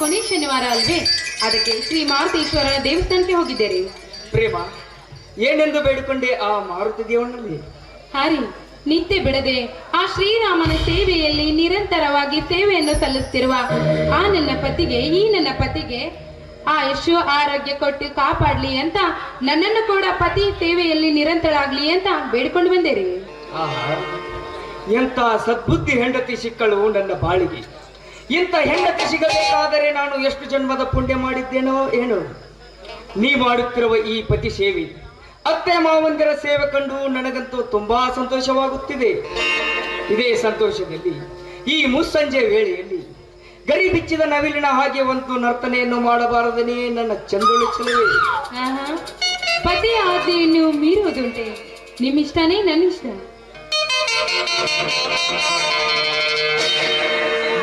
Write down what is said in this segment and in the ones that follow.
ಕೊನೆ ಶನಿವಾರ ಅಲ್ವೇ? ಅದಕ್ಕೆ ಶ್ರೀ ಮಾರುತೇಶ್ವರ ದೇವಸ್ಥಾನಕ್ಕೆ ಹೋಗಿದ್ದೇರಿ ಪ್ರೇಮ ಏನೆಂದು ಬೇಡಿಕೊಂಡೆ ಆ ಮಾರುತಿ ದೇವನಲ್ಲಿ ಹಾರಿ ನಿತ್ಯ ಬಿಡದೆ ಆ ಶ್ರೀರಾಮನ ಸೇವೆಯಲ್ಲಿ ನಿರಂತರವಾಗಿ ಸೇವೆಯನ್ನು ಸಲ್ಲಿಸುತ್ತಿರುವ ಆ ನನ್ನ ಪತಿಗೆ ಈ ನನ್ನ ಪತಿಗೆ ಆ ಯಶು ಆರೋಗ್ಯ ಕೊಟ್ಟು ಕಾಪಾಡ್ಲಿ ಅಂತ ನನ್ನನ್ನು ಕೂಡ ಪತಿ ಸೇವೆಯಲ್ಲಿ ನಿರಂತರ ಆಗ್ಲಿ ಅಂತ ಬೇಡಿಕೊಂಡು ಬಂದೆ ಆಹಾ ಎಂತ ಸದ್ಬುದ್ಧಿ ಹೆಂಡತಿ ಸಿಕ್ಕಳು ನನ್ನ ಬಾಳಿಗೆ. ಇಂಥ ಹೆಂಡತಿ ಸಿಗಬೇಕಾದರೆ ನಾನು ಎಷ್ಟು ಜನ್ಮದ ಪುಣ್ಯ ಮಾಡಿದ್ದೇನೋ ಏನೋ? ನೀ ಮಾಡುತ್ತಿರುವ ಈ ಪತಿ ಸೇವೆ, ಅತ್ತೆ ಮಾವಂದಿರ ಸೇವೆ ಕಂಡು ನನಗಂತೂ ತುಂಬಾ ಸಂತೋಷವಾಗುತ್ತಿದೆ. ಇದೇ ಸಂತೋಷದಲ್ಲಿ, ಈ ಮುಸ್ಸಂಜೆ ವೇಳೆಯಲ್ಲಿ ಗರಿ ಬಿಚ್ಚಿದ ನವಿಲಿನ ಹಾಗೆ ಒಂದು ನರ್ತನೆಯನ್ನು ಮಾಡಬಾರದನೇ ನನ್ನ ಚಂದಳು ಚೆಲುವೆ. ಪತಿ ಆಜ್ಞೆಯನ್ನು ಮೀರುವುದುಂಟೆ. ನಿಮ್ಮಿಷ್ಟನೇ ನನ್ನಿಷ್ಟ.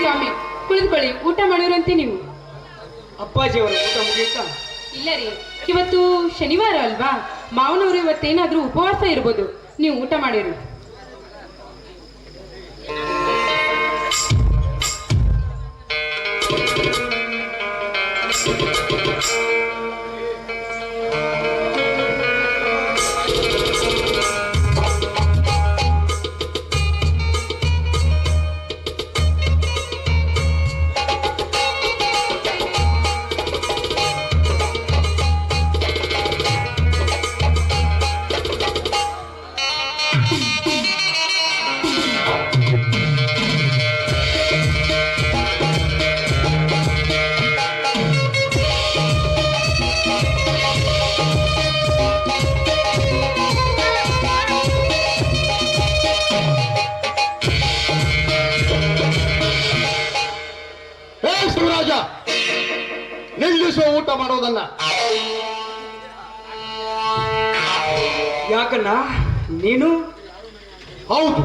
ಸ್ವಾಮಿ ಕುಳಿತುಕೊಳ್ಳಿ ಊಟ ಮಾಡಿರಂತೆ ನೀವು. ಅಪ್ಪಾಜಿಯವರ ಊಟ ಮುಗಿಯುತ್ತಾ? ಇಲ್ಲ ರೀ ಇವತ್ತು ಶನಿವಾರ ಅಲ್ವಾ? ಮಾವನವರು ಇವತ್ತೇನಾದ್ರೂ ಉಪವಾಸ ಇರ್ಬೋದು. ನೀವು ಊಟ ಮಾಡಿರಿ. ಯಾಕಣ್ಣ? ನೀನು? ಹೌದು.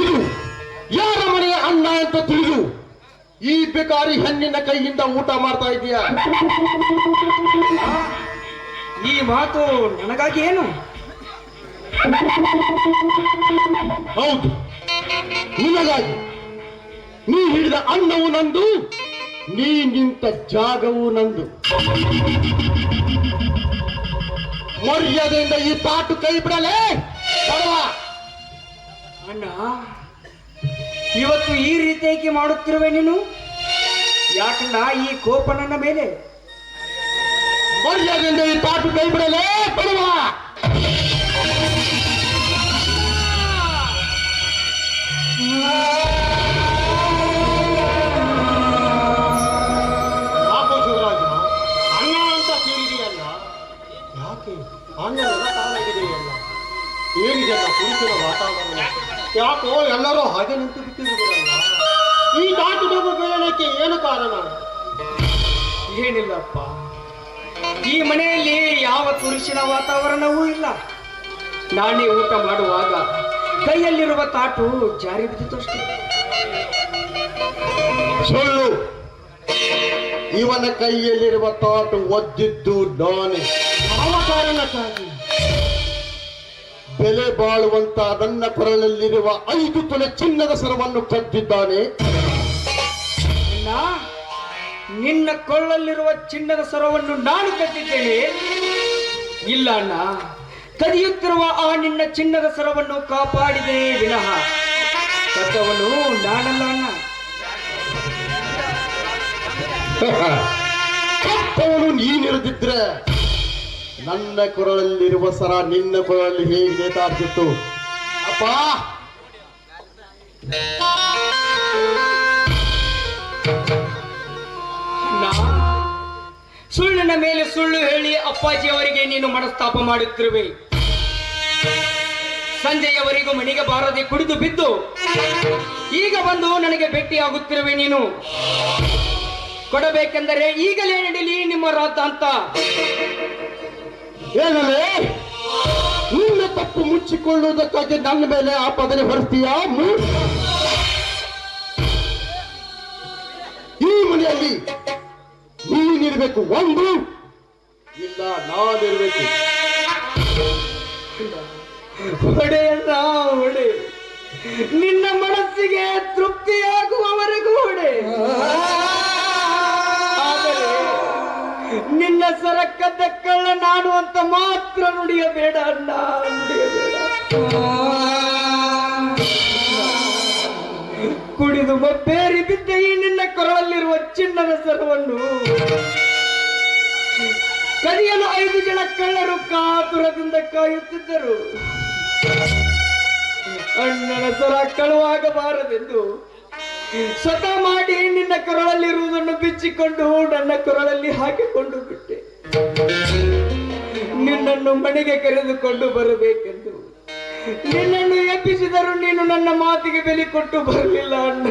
ಇದು ಯಾರ ಮನೆಯ ಅನ್ನ ಅಂತ ತಿಳಿದು ಈ ಬೇಕಾರಿ ಹೆಣ್ಣಿನ ಕೈಯಿಂದ ಊಟ ಮಾಡ್ತಾ ಇದೀಯ ಈ ಮಾತು ನನಗಾಗಿ ಏನು? ಹೌದು. ನಿನಗಾಗಿ. ನೀ ಹಿಡಿದ ಅನ್ನವು ನಂದು ನೀ ನಿಂತ ಜಾಗವು ನಂದು. ಮರ್ಯಾದೆಯಿಂದ ಈ ಪಾಟು ಕೈ ಬಿಡಲೇ? ಅಣ್ಣ ಇವತ್ತು ಈ ರೀತಿಯಾಗಿ ಮಾಡುತ್ತಿರುವೆ ನೀನು? ಯಾಕಣ್ಣ ಈ ಕೋಪ ನನ್ನ ಮೇಲೆ? ಮರ್ಯಾದೆಯಿಂದ ಈ ಪಾಟು ಕೈ ಬಿಡಲೇ? ಬರುವ ಯಾಕೋ ಏನಿದೆಲ್ಲ ಪುರುಷನ ವಾತಾವರಣ. ಯಾಕೋ ಎಲ್ಲರೂ ಹಾಗೆ ನಿಂತು ಬಿಟ್ಟಿರುವುದಲ್ಲ ಈ ದಾಟುವ ಬೇಳಕ್ಕೆ ಏನು ಕಾರಣ? ಏನಿಲ್ಲಪ್ಪ. ಈ ಮನೆಯಲ್ಲಿ ಯಾವ ಪುರುಷನ ವಾತಾವರಣವೂ ಇಲ್ಲ. ನಾನೇ ಊಟ ಮಾಡುವಾಗ ಕೈಯಲ್ಲಿರುವ ತಾಟು ಜಾರಿ ಬಿದ್ದಿತು ಅಷ್ಟೇ. ಸುಳ್ಳು. ಇವನ ಕೈಯಲ್ಲಿರುವ ತಾಟು ಒದ್ದಿದ್ದು ನಾನೇ. ಯಾವ ಕಾರಣಕ್ಕಾಗಿ? ಬೆಲೆ ಬಾಳುವಂತ ನನ್ನ ಕೊರಳಲ್ಲಿರುವ ಐದು ತೊಲೆ ಚಿನ್ನದ ಸರವನ್ನು ಕದ್ದಿದ್ದಾನೆ ನಿನ್ನ ಕೊಳ್ಳಲ್ಲಿರುವ ಚಿನ್ನದ ಸರವನ್ನು ನಾನು ಕದ್ದಿದ್ದೇನೆ ಇಲ್ಲ ಅಣ್ಣ ಕದಿಯುತ್ತಿರುವ ಆ ನಿನ್ನ ಚಿನ್ನದ ಸರವನ್ನು ಕಾಪಾಡಿದೆ ವಿನಃ. ಕದ್ದವನು ನಾನಲ್ಲ ಅಣ್ಣ. ಕಪ್ಪವನು ನೀನಿರದಿದ್ರೆ ನನ್ನ ಕೊರಳಲ್ಲಿರುವ ಸರ ನಿನ್ನ ಕೊರಳಲ್ಲಿ ಹೇಗೆ ನೇತಾಡ್ತಿತ್ತು ಅಪ್ಪ! ಸುಳ್ಳಿನ ಮೇಲೆ ಸುಳ್ಳು ಹೇಳಿ ಅಪ್ಪಾಜಿ ಅವರಿಗೆ ನೀನು ಮನಸ್ತಾಪ ಮಾಡುತ್ತಿರುವೆ. ಸಂಜೆಯವರೆಗೂ ಮನೆಗೆ ಬಾರದೆ ಕುಡಿದು ಬಿದ್ದು, ಈಗ ಬಂದು ನನಗೆ ಭೇಟಿಯಾಗುತ್ತಿರುವೆ ನೀನು. ಕೊಡಬೇಕೆಂದರೆ ಈಗಲೇ ನಡೀಲಿ ನಿಮ್ಮ ರಾತ ಅಂತ ಏನಲ್ಲೇ ನಿನ್ನ ತಪ್ಪು ಮುಚ್ಚಿಕೊಳ್ಳುವುದಕ್ಕಾಗಿ ನನ್ನ ಮೇಲೆ ಆಪಾದನೆ ಹೊರಿಸ್ತೀಯಾ. ಈ ಮನೆಯಲ್ಲಿ ನೀನಿರ್ಬೇಕು ಒಂದು. ಇಲ್ಲ ನಾನಿರ್ಬೇಕು ಹೊಡೆಯಲ್ಲ ಹೊಡೆ. ನಿನ್ನ ಮನಸ್ಸಿಗೆ ತೃಪ್ತಿಯಾಗುವವರೆಗೂ ಹೊಡೆ. ನಿನ್ನ ಸರಕ್ಕ ಕಳ್ಳ ನಾನು ಅಂತ ಮಾತ್ರ ನುಡಿಯಬೇಡ ಅಣ್ಣ. ನುಡಿಯಬೇಡ ಕುಡಿದು ಬೇರಿ ಬಿದ್ದ ಈ ನಿನ್ನ ಕೊರಳಲ್ಲಿರುವ ಚಿನ್ನದ ಸರವನ್ನು ಕದಿಯಲು ಐದು ಜನ ಕಳ್ಳರು ಕಾತುರದಿಂದ ಕಾಯುತ್ತಿದ್ದರು. ಅಣ್ಣನ ಸರ ಕಳುವಾಗಬಾರದೆಂದು ಸ್ವತಃ ಮಾಡಿ ನಿನ್ನ ಕೊರಳಲ್ಲಿರುವುದನ್ನು ಬಿಚ್ಚಿಕೊಂಡು ನನ್ನ ಕೊರಳಲ್ಲಿ ಹಾಕಿಕೊಂಡು ಬಿಟ್ಟೆ. ನಿನ್ನನ್ನು ಮನೆಗೆ ಕರೆದುಕೊಂಡು ಬರಬೇಕೆಂದು. ನಿನ್ನನ್ನು ಎಬ್ಬಿಸಿದರೂ ನೀನು ನನ್ನ ಮಾತಿಗೆ ಬೆಲೆ ಕೊಟ್ಟು ಬರಲಿಲ್ಲ ಅಣ್ಣ.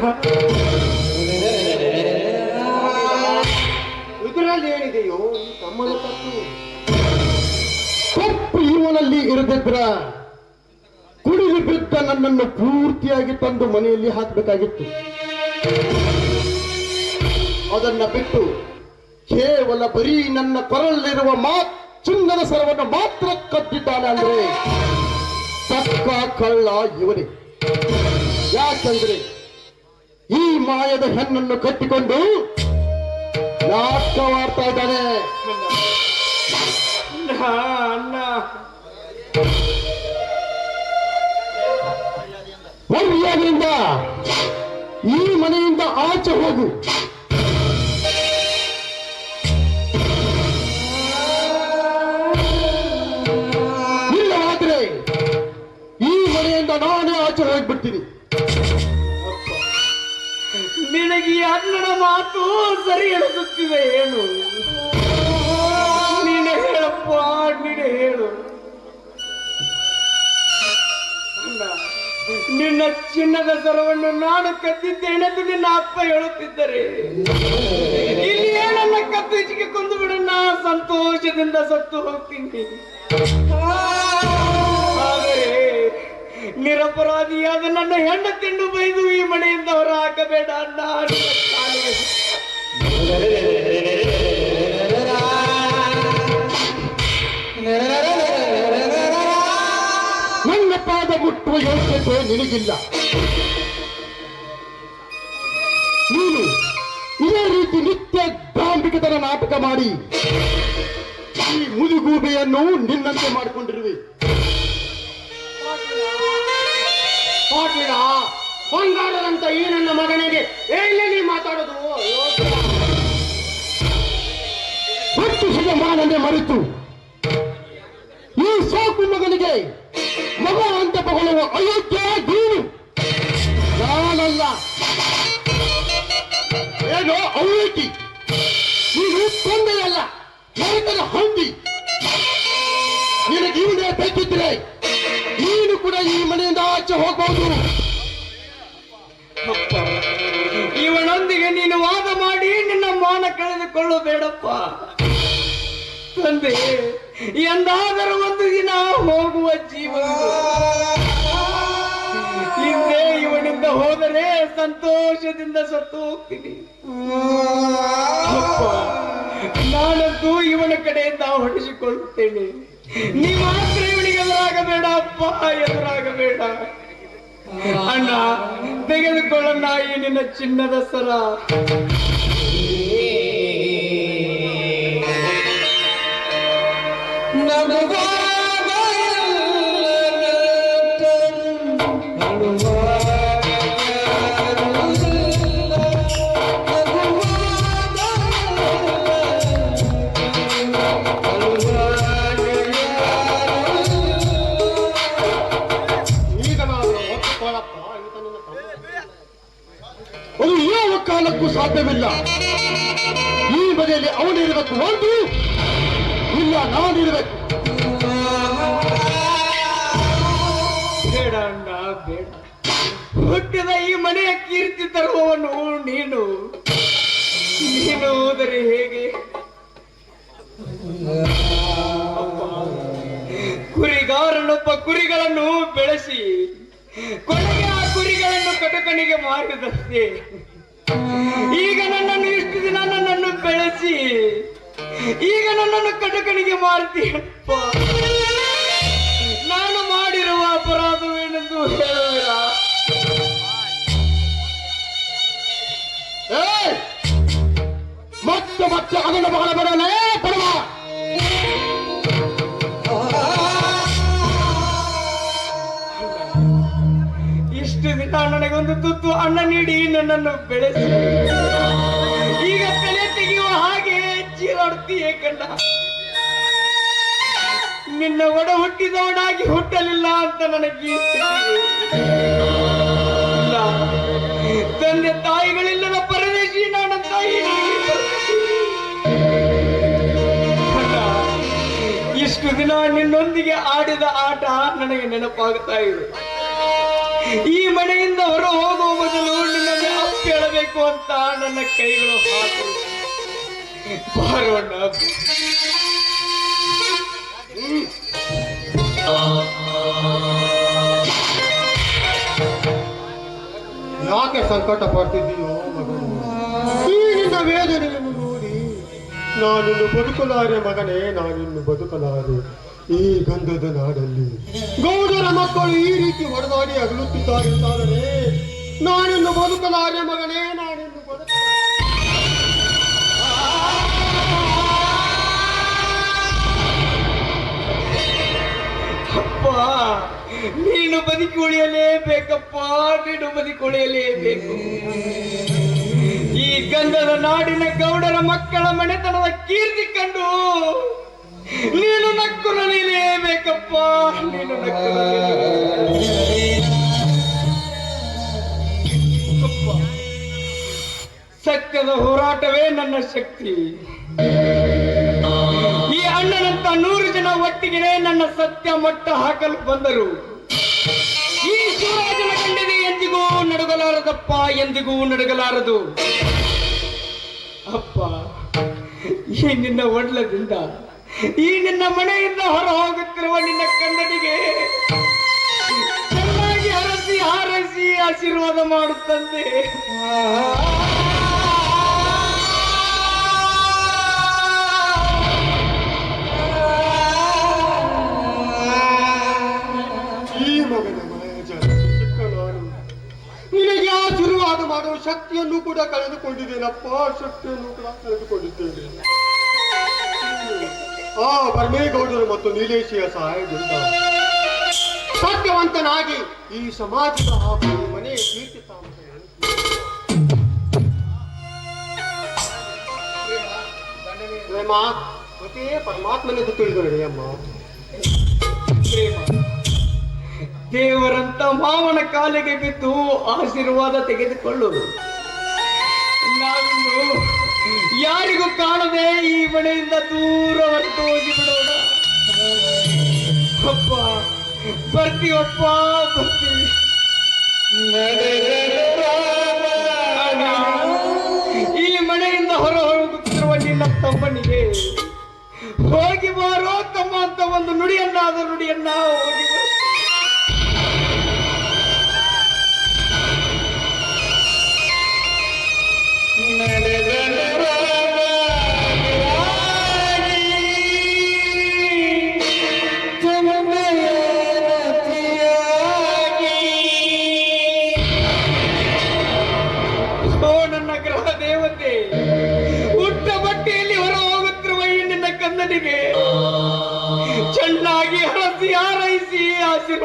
ಇದರಲ್ಲಿ ಏನಿದೆಯೋ ಈ ತಮ್ಮನ ತಪ್ಪು. ತಪ್ಪು ಇವನಲ್ಲಿ ಇರದಿದ್ರ ಕುಡಿದು ಬಿದ್ದ ನನ್ನನ್ನು ಪೂರ್ತಿಯಾಗಿ ತಂದು ಮನೆಯಲ್ಲಿ ಹಾಕಬೇಕಾಗಿತ್ತು. ಅದನ್ನ ಬಿಟ್ಟು ಕೇವಲ ಬರೀ ನನ್ನ ಕೊರಳಲ್ಲಿರುವ ಮಾ ಚಿನ್ನದ ಸರವನ್ನು ಮಾತ್ರ ಕದ್ದಿದ್ದಾನೆ ಅಂದ್ರೆ ತಕ್ಕ ಕಳ್ಳ ಇವನೇ. ಯಾಕಂದ್ರೆ ಈ ಮಾಯದ ಹೆಣ್ಣನ್ನು ಕಟ್ಟಿಕೊಂಡು ನಾಟಕವಾಡ್ತಾ ಇದ್ದಾನೆ. ಅಣ್ಣ. ಆಚೆ ಹೋಗು. ಇಲ್ಲವಾದ್ರೆ ಈ ಮನೆಯಿಂದ ನಾನೇ ಆಚೆ ಹೋಗ್ಬಿಡ್ತೀನಿ. ನಿನಗೆ ಅಣ್ಣನ ಮಾತು ಸರಿ ಅನಿಸುತ್ತಿದೆ ಏನು ನೀನೇ ಹೇಳಪ್ಪ, ನೀನೇ ಹೇಳು. ನಿನ್ನ ಚಿನ್ನದ ಸರವನ್ನು ನಾನು ಕದ್ದಿದ್ದೇನೆಂದು ನಿನ್ನ ಅಪ್ಪ ಹೇಳುತ್ತಿದ್ದರೆ ಇಲ್ಲಿ ಏನನ್ನ ಕದ್ದು ಹೆಚ್ಚಿಗೆ ಕೊಂದು ಬಿಡಣ್ಣ ಸಂತೋಷದಿಂದ ಸತ್ತು ಹೋಗ್ತೀನಿ ನಿರಪರಾಧಿಯಾದ ನನ್ನ ಹೆಂಡತಿಯನ್ನು ಬೈದು ಈ ಮನೆಯಿಂದ ಹೊರ ಹಾಕಬೇಡ ನಾನು ನಿನ್ನ ಪಾದ ಯೋಗ್ಯತೆ ನಿನಗಿಲ್ಲ. ನೀನು ಇದೇ ರೀತಿ ನಿತ್ಯ ದಾಂಭಿಕತನ ನಾಟಕ ಮಾಡಿ ಈ ಮುದುಗೂಬೆಯನ್ನು ನಿನ್ನಂತೆ ಮಾಡಿಕೊಂಡಿರುವೆ. ಬಂಗಾರದಂತ ಈ ನನ್ನ ಮಗನಿಗೆ ಎಲ್ಲಿ ನೀ ಮಾತಾಡೋದು? ಹತ್ತು ಮಾನನ್ನೇ ಮರೆತು. ಈ ಸೋಕು ಮಗನಿಗೆ ಮಗ ಅಂತ ತಗೊಳ್ಳುವ ಅಯೋಗ್ಯ ನೀನು ನಾನಲ್ಲ. ಏನೋ? ಅವಿವೇಕಿ. ನೀನು ತಂದೆಯಲ್ಲ ನರಕದ ಹಂದಿ. ನಿನಗೆ ಇವನೇ ಬೇಕಿದ್ರೆ ನೀನು ಕೂಡ ಈ ಮನೆಯಿಂದ ಆಚೆ ಹೋಗಬಹುದು ಇವನೊಂದಿಗೆ ನೀನು ವಾದ ಮಾಡಿ ನಿನ್ನ ಮಾನ ಕಳೆದುಕೊಳ್ಳಬೇಡಪ್ಪ. ತಂದೆ ಎಂದಾದರೂ ಒಂದು ದಿನ ಹೋಗುವ ಜೀವ ಹಿಂದೆ ಇವನಿಂದ ಹೋದರೆ ಸಂತೋಷದಿಂದ ಸತ್ತು ಹೋಗ್ತೀನಿ ನಾನಂತೂ ಇವನ ಕಡೆಯಿಂದ ಹೊಡಿಸಿಕೊಳ್ಳುತ್ತೇನೆ. ನೀ ಮಾತ್ರ ಇವನಿಗೆ ಎದುರಾಗಬೇಡ ಅಪ್ಪ, ಎದುರಾಗಬೇಡ. ಅಣ್ಣ ತೆಗೆದುಕೊಳ್ಳಣ್ಣ ಈ ನಿನ್ನ ಚಿನ್ನದ ಸರ. ಸಾಧ್ಯವಿಲ್ಲ. ಈ ಮನೆಯಲ್ಲಿ ಅವನಿರಬೇಕು ಒಂದು ಇಲ್ಲ ನಾನಿರಬೇಕು ಬೇಡ. ಹುಟ್ಟಿದ ಈ ಮನೆಯ ಕೀರ್ತಿ ತರುವವನು ನೀನು. ನೀನು ಹೋದರೆ ಹೇಗೆ? ಕುರಿಗಾರನೊಬ್ಬ ಕುರಿಗಳನ್ನು ಬೆಳೆಸಿ, ಕೊನೆಗೆ ಆ ಕುರಿಗಳನ್ನು ಕಟಕಣಿಗೆ ಮಾರಿದಷ್ಟೇ ಈಗ ನನ್ನನ್ನು ಇಷ್ಟು ದಿನ ನನ್ನನ್ನು ಬೆಳೆಸಿ, ಈಗ ನನ್ನನ್ನು ಕಟಕನಿಗೆ ಮಾರ್ತೀಯಪ್ಪ ನಾನು ಮಾಡಿರುವ ಅಪರಾಧವೇನೆಂದು ಹೇಳುವಿರಾ ಮತ್ತೆ ಮತ್ತೆ ಅದನ್ನು ಬಹಳ ಬರಲೇ ನನಗೊಂದು ತುತ್ತು ಅನ್ನ ನೀಡಿ ನನ್ನನ್ನು ಬೆಳೆಸಿ. ಈಗ ತಲೆ ತೆಗೆಯುವ ಹಾಗೆ ಚೀರಾಡುತ್ತೀಯೇ ಕಂಡ. ನಿನ್ನ ಒಡ ಹುಟ್ಟಿದವನಾಗಿ ಹುಟ್ಟಲಿಲ್ಲ ಅಂತ ನನಗೆ ತಂದೆ ತಾಯಿಗಳಿಲ್ಲದ ಪರದೇಶಿ ನನ್ನ ತಾಯಿ. ಇಷ್ಟು ದಿನ ನಿನ್ನೊಂದಿಗೆ ಆಡಿದ ಆಟ ನನಗೆ ನೆನಪಾಗುತ್ತಾ ಇದೆ. ಈ ಮನೆಯಿಂದ ಹೊರ ಹೋಗುವ ಮೊದಲು ನಿನ್ನ ಕೇಳಬೇಕು ಅಂತ ನನ್ನ ಕೈಗಳು ಹಾಕು. ಯಾಕೆ ಸಂಕಟ ಪಡ್ತಿದ್ದೀಯೋ ಮಗನು? ವೇದನೆಯನ್ನು ನೋಡಿ ನಾನಿನ್ನು ಬದುಕಲಾರೆ ಮಗನೇ, ನಾನಿನ್ನು ಬದುಕಲಾರೆ. ಈ ಗಂಧದ ನಾಡಲ್ಲಿ ಗೌಡರ ಮಕ್ಕಳು ಈ ರೀತಿ ಹೊಡೆದಾಡಿ ಅಗಲುತ್ತಿದ್ದಾರೆ ನಾನೆಂದು ಬದುಕಲಾರೆ ಮಗನೇ ನಾನಿನ್ನು ಬದುಕ ನೀನು ಬದುಕಿ ಉಳಿಯಲೇಬೇಕಪ್ಪ, ನೀನು ಬದುಕಿ ಉಳಿಯಲೇಬೇಕು. ಈ ಗಂಧದ ನಾಡಿನ ಗೌಡರ ಮಕ್ಕಳ ಮನೆತನದ ಕೀರ್ತಿ ಕಂಡು ನೀನು ನಕ್ಕು ನಲಿಯಲೇಬೇಕಪ್ಪ ನೀನು ನಕ್ಕು ಸತ್ಯದ ಹೋರಾಟವೇ ನನ್ನ ಶಕ್ತಿ. ಈ ಅಣ್ಣನಂತ ನೂರು ಜನ ಒಟ್ಟಿಗೆ ನನ್ನ ಸತ್ಯ ಮಟ್ಟ ಹಾಕಲು ಬಂದರು. ಈ ಶಿವರಾಜನ ಕಂಡಿದೆ ಎಂದಿಗೂ ನಡುಗಲಾರದಪ್ಪ, ಎಂದಿಗೂ ನಡಗಲಾರದು. ಅಪ್ಪ, ಈ ನಿನ್ನ ಒಡ್ಲದಿಂದ ಈ ನಿನ್ನ ಮನೆಯಿಂದ ಹೊರ ಹೋಗುತ್ತಿರುವ ನಿನ್ನ ಕನ್ನಡಿಗೆ ಚೆನ್ನಾಗಿ ಹಾರೈಸಿ ಆಶೀರ್ವಾದ ಮಾಡುತ್ತಂತೆ. ಈ ಮಗನ ಮಾಡುವ ಶಕ್ತಿಯನ್ನು ಕೂಡ ಕಳೆದುಕೊಂಡಿದ್ದೇನಪ್ಪ? ಶಕ್ತಿಯನ್ನು ಕೂಡ ಕಳೆದುಕೊಂಡಿದ್ದೇನೆ. ಆ ಪರಮೇಗೌಡರು ಮತ್ತು ನೀಲೇಶಿಯ ಸಹಾಯದಿಂದ ಸತ್ಯವಂತನಾಗಿ ಈ ಸಮಾಜದ ಹಾಗೂ ಮನೆ ಕೀರ್ತಿ ಪ್ರೇಮ ಮತ್ತೆ ತಿಳಿದು ನಡೆಯಮ್ಮ ದೇವರಂತ ಮಾವನ ಕಾಲಿಗೆ ಬಿದ್ದು ಆಶೀರ್ವಾದ ತೆಗೆದುಕೊಳ್ಳುವುದು. ಯಾರಿಗೂ ಕಾಣದೆ ಈ ಮನೆಯಿಂದ ದೂರ ಹೊರಟು ಹೋಗಿ ಬಿಡೋಣ. ಅಪ್ಪ ಬರ್ತೀವಪ್ಪ ಬರ್ತೀವಿ ಈ ಮನೆಯಿಂದ ಹೊರ ಹೋಗುತ್ತಿರುವ ನಿನ್ನ ತಮ್ಮನಿಗೆ. ಹೋಗಿ ಬಾರೋ ತಮ್ಮ ಅಂತ ಒಂದು ನುಡಿಯನ್ನಾದ ನುಡಿಯನ್ನ ಹೋಗಿ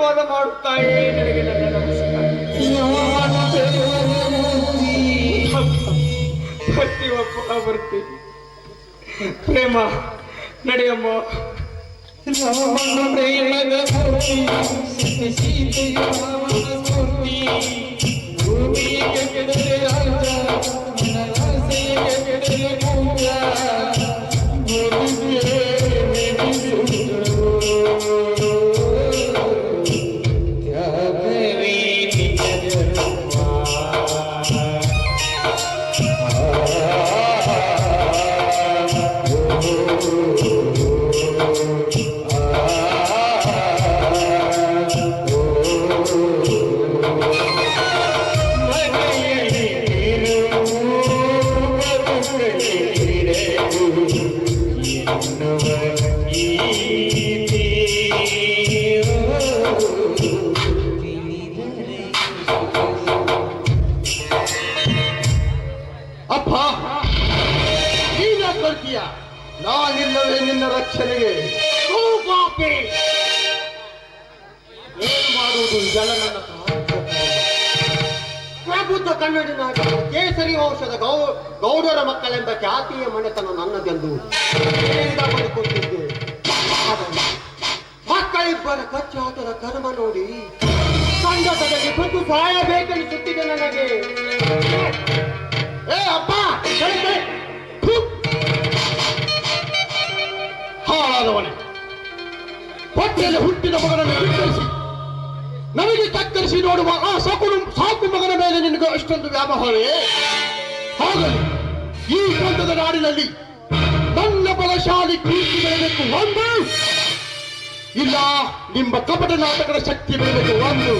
ನಿನಗೆ ನಮಸ್ಕಾರ ಬರ್ತೀವಪ್ಪ ಬರ್ತೀವಿ ಪ್ರೇಮ ನಡೆಯಮ್ಮ. ಅಪ್ಪ ನೀನ ಕೊಡ್ತೀಯ ನಾನಿಲ್ಲವೇ ನಿನ್ನ ರಕ್ಷಣೆಗೆ! ಏನು ಮಾಡುವುದು? ಇದೆಲ್ಲ ನನ್ನ ಕೇಸರಿ ವಂಶದ ಗೌ ಗೌಡರ ಮಕ್ಕಳೆಂಬ ಜಾತಿಯ ಮನೆತನ ನನ್ನದೆಂದು. ಆದರೆ ಮಕ್ಕಳಿಬ್ಬರ ಕಚ್ಚಾತರ ಕರ್ಮ ನೋಡಿ. ಸಂಗತದಲ್ಲಿ ಬಂದು ಸಾಯಬೇಕೆನಿಸುತ್ತಿದೆ ನನಗೆ. ಏ, ಅಪ್ಪ. ಹಾಳಾದವನೇ. ಹೊಟ್ಟೆಯಲ್ಲಿ ಹುಟ್ಟಿದ ಮಗನನ್ನು ಕತ್ತರಿಸಿ ನನಗೆ ಕತ್ತರಿಸಿ ನೋಡುವ ಆ ಸಾಕು ಸಾಕು ಮಗನ ಮೇಲೆ ನಿನಗೆ ಅಷ್ಟೊಂದು ವ್ಯಾಮೋಹವೇ? ಹಾಗಲಿ, ಈ ಗ್ರಂಥದ ನಾಡಿನಲ್ಲಿ ನನ್ನ ಬಲಶಾಲಿ ಕೀರ್ತಿ ಬೆಳಬೇಕು. ಒಂದು. ಇಲ್ಲ ನಿಮ್ಮ ಕಪಟ ನಾಟಕದ ಶಕ್ತಿ ಬೇಕು ಒಂದು?